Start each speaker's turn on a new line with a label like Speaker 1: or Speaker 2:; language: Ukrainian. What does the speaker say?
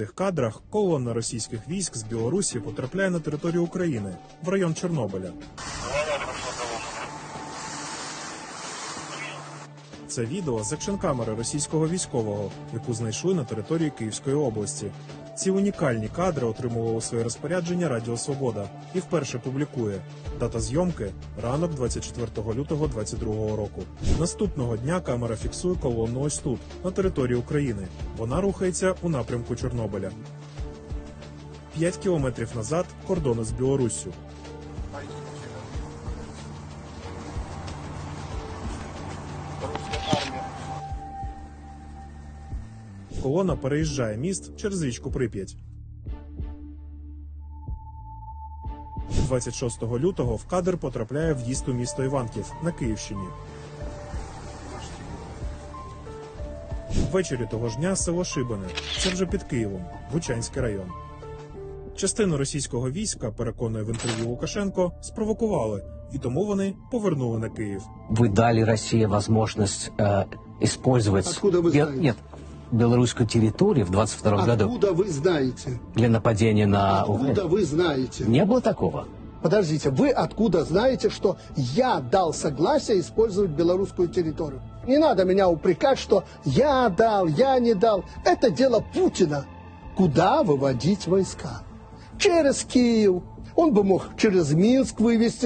Speaker 1: Цих кадрах колона російських військ з Білорусі потрапляє на територію України в район Чорнобиля. Це відео з екшн-камери російського військового, яку знайшли на території Київської області. Ці унікальні кадри отримувало у своє розпорядження Радіо Свобода і вперше публікує. Дата зйомки ранок 24 лютого 2022 року. Наступного дня камера фіксує колонну ось тут, на території України. Вона рухається у напрямку Чорнобиля. П'ять кілометрів назад кордону з Білоруссю. Колона переїжджає міст через річку Прип'ять. 26 лютого в кадр потрапляє в'їзд у місто Іванків на Київщині. Ввечері того ж дня село Шибане. Це вже під Києвом, Бучанський район. Частину російського війська, переконує в інтерв'ю Лукашенко, спровокували, і тому вони повернули на Київ.
Speaker 2: Вы дали России возможность э, использовать
Speaker 3: Откуда вы
Speaker 2: бе-
Speaker 3: знаете?
Speaker 2: нет, белорусскую территорию в 22 году
Speaker 3: Откуда вы знаете?
Speaker 2: для нападения на
Speaker 3: Откуда
Speaker 2: Украину.
Speaker 3: вы знаете?
Speaker 2: Не было такого.
Speaker 3: Подождите, вы откуда знаете, что я дал согласие использовать белорусскую территорию? Не надо меня упрекать, что я дал, я не дал. Это дело Путина. Куда выводить войска? Через Киев. Он бы мог через Минск вывести.